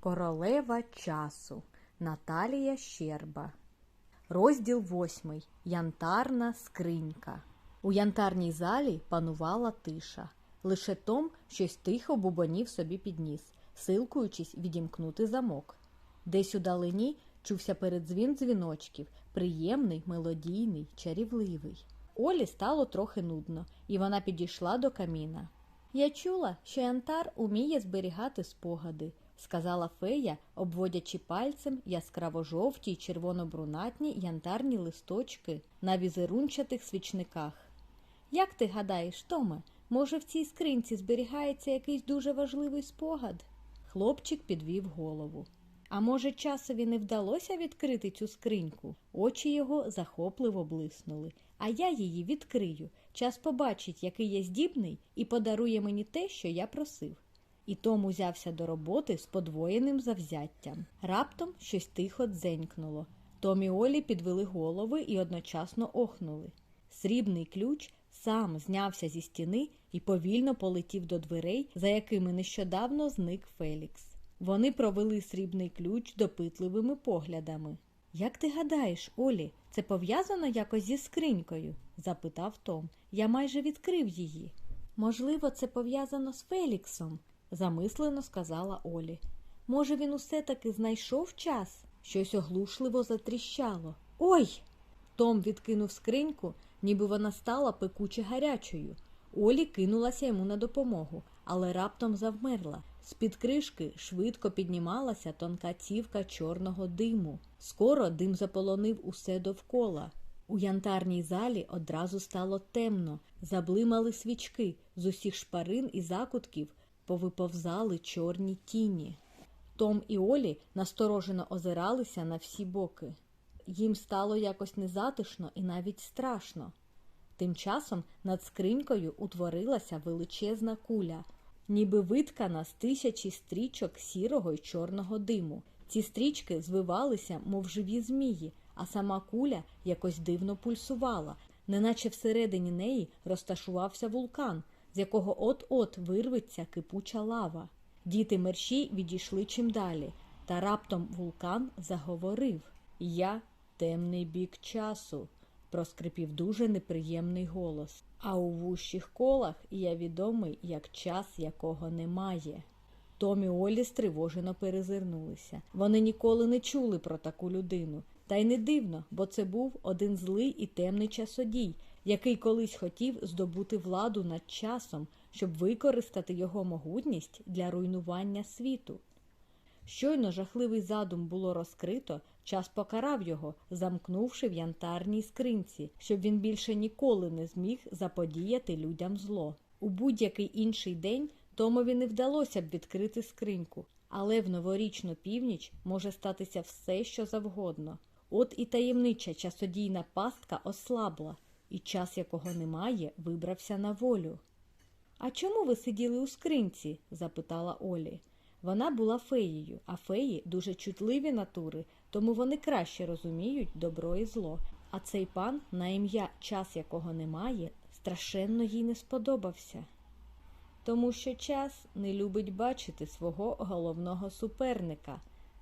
Королева часу Наталія Щерба. Розділ восьмий. Янтарна скринька. У янтарній залі панувала тиша. Лише Том щось тихо бубонів собі підніс, силкуючись відімкнути замок. Десь у далині чувся передзвін дзвіночків, приємний, мелодійний, чарівливий. Олі стало трохи нудно, і вона підійшла до каміна. Я чула, що Янтар уміє зберігати спогади, сказала фея, обводячи пальцем яскраво жовті й червоно-брунатні янтарні листочки на візерунчатих свічниках. Як ти гадаєш, Томе, може в цій скринці зберігається якийсь дуже важливий спогад? Хлопчик підвів голову. А може, часові не вдалося відкрити цю скриньку? Очі його захопливо блиснули. А я її відкрию. Час побачить, який я здібний, і подарує мені те, що я просив. І Том узявся до роботи з подвоєним завзяттям. Раптом щось тихо дзенькнуло. Том і Олі підвели голови і одночасно охнули. Срібний ключ сам знявся зі стіни і повільно полетів до дверей, за якими нещодавно зник Фелікс. Вони провели срібний ключ допитливими поглядами. Як ти гадаєш, Олі, це пов'язано якось зі скринькою? запитав Том. Я майже відкрив її. Можливо, це пов'язано з Феліксом, замислено сказала Олі. Може, він усе таки знайшов час? Щось оглушливо затріщало. Ой! Том відкинув скриньку, ніби вона стала пекуче гарячою. Олі кинулася йому на допомогу, але раптом завмерла. З-під кришки швидко піднімалася тонка цівка чорного диму. Скоро дим заполонив усе довкола. У янтарній залі одразу стало темно, заблимали свічки, з усіх шпарин і закутків повиповзали чорні тіні. Том і Олі насторожено озиралися на всі боки. Їм стало якось незатишно і навіть страшно. Тим часом над скринькою утворилася величезна куля, ніби виткана з тисячі стрічок сірого й чорного диму. Ці стрічки звивалися, мов живі змії, а сама куля якось дивно пульсувала, неначе всередині неї розташувався вулкан, з якого от-от вирветься кипуча лава. Діти мерші відійшли чим далі, та раптом вулкан заговорив Я темний бік часу, проскрипів дуже неприємний голос. А у вущих колах я відомий як час, якого немає. Том і Олі стривожено перезирнулися. Вони ніколи не чули про таку людину. Та й не дивно, бо це був один злий і темний часодій, який колись хотів здобути владу над часом, щоб використати його могутність для руйнування світу. Щойно жахливий задум було розкрито, час покарав його, замкнувши в янтарній скринці, щоб він більше ніколи не зміг заподіяти людям зло. У будь-який інший день Томові не вдалося б відкрити скриньку, але в новорічну північ може статися все, що завгодно. От і таємнича часодійна пастка ослабла, і час, якого немає, вибрався на волю. А чому ви сиділи у скринці? запитала Олі. Вона була феєю, а феї дуже чутливі натури, тому вони краще розуміють добро і зло. А цей пан, на ім'я час якого немає, страшенно їй не сподобався. Тому що час не любить бачити свого головного суперника,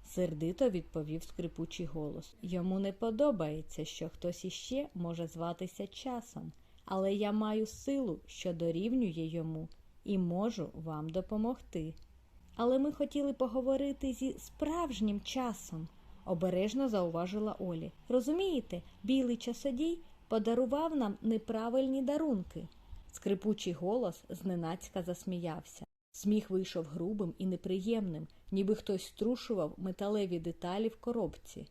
сердито відповів скрипучий голос. Йому не подобається, що хтось іще може зватися часом, але я маю силу, що дорівнює йому, і можу вам допомогти. Але ми хотіли поговорити зі справжнім часом, обережно зауважила Олі. Розумієте, білий часодій подарував нам неправильні дарунки. Скрипучий голос зненацька засміявся. Сміх вийшов грубим і неприємним, ніби хтось струшував металеві деталі в коробці.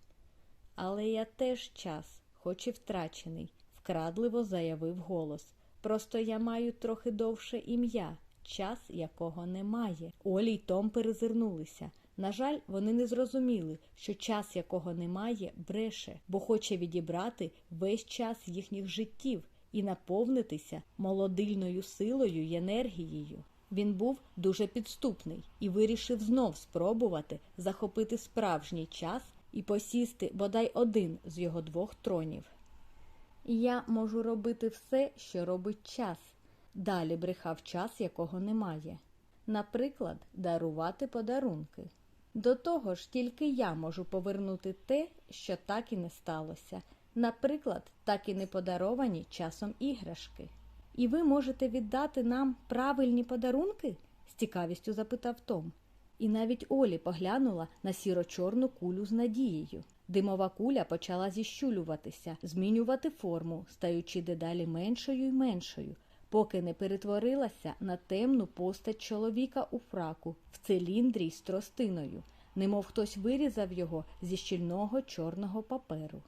Але я теж час, хоч і втрачений, вкрадливо заявив голос. Просто я маю трохи довше ім'я, час якого немає. Олі й Том перезирнулися. На жаль, вони не зрозуміли, що час, якого немає, бреше, бо хоче відібрати весь час їхніх життів і наповнитися молодильною силою й енергією. Він був дуже підступний і вирішив знов спробувати захопити справжній час і посісти бодай один з його двох тронів. Я можу робити все, що робить час. Далі брехав час, якого немає. Наприклад, дарувати подарунки. До того ж, тільки я можу повернути те, що так і не сталося. Наприклад, так і не подаровані часом іграшки. І ви можете віддати нам правильні подарунки? з цікавістю запитав Том. І навіть Олі поглянула на сіро-чорну кулю з надією. Димова куля почала зіщулюватися, змінювати форму, стаючи дедалі меншою і меншою, поки не перетворилася на темну постать чоловіка у фраку в циліндрі з тростиною, немов хтось вирізав його зі щільного чорного паперу.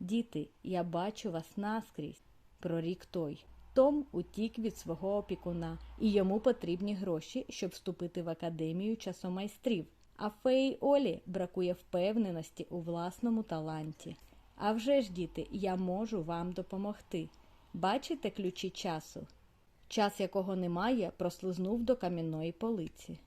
Діти, я бачу вас наскрізь, прорік той. Том утік від свого опікуна, і йому потрібні гроші, щоб вступити в академію часомайстрів. А феї Олі бракує впевненості у власному таланті. А вже ж, діти, я можу вам допомогти. Бачите ключі часу? Час, якого немає, прослизнув до кам'яної полиці.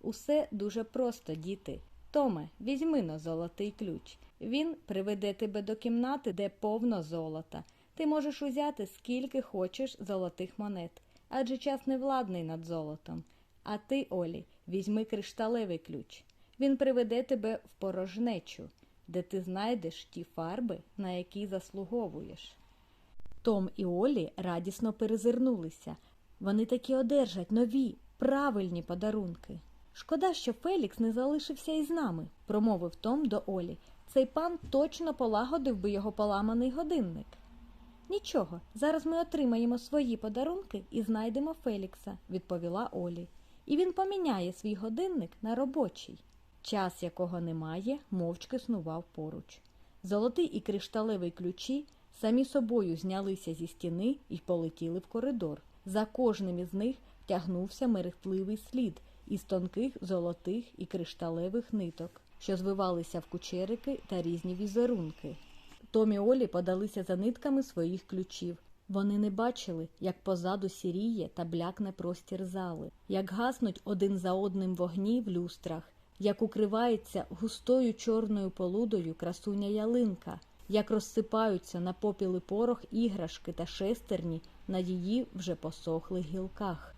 Усе дуже просто, діти. Томе, візьми но золотий ключ. Він приведе тебе до кімнати, де повно золота. Ти можеш узяти скільки хочеш золотих монет, адже час не владний над золотом. А ти, Олі, візьми кришталевий ключ. Він приведе тебе в порожнечу, де ти знайдеш ті фарби, на які заслуговуєш. Том і Олі радісно перезирнулися. Вони таки одержать нові, правильні подарунки. Шкода, що Фелікс не залишився із нами, промовив Том до Олі. Цей пан точно полагодив би його поламаний годинник. Нічого, зараз ми отримаємо свої подарунки і знайдемо Фелікса, відповіла Олі. І він поміняє свій годинник на робочий. Час, якого немає, мовчки снував поруч. Золотий і кришталевий ключі самі собою знялися зі стіни і полетіли в коридор. За кожним із них тягнувся мерехтливий слід із тонких золотих і кришталевих ниток, що звивалися в кучерики та різні візерунки. Том і Олі подалися за нитками своїх ключів. Вони не бачили, як позаду сіріє та блякне простір зали, як гаснуть один за одним вогні в люстрах, як укривається густою чорною полудою красуня ялинка, як розсипаються на попіли порох іграшки та шестерні на її вже посохлих гілках.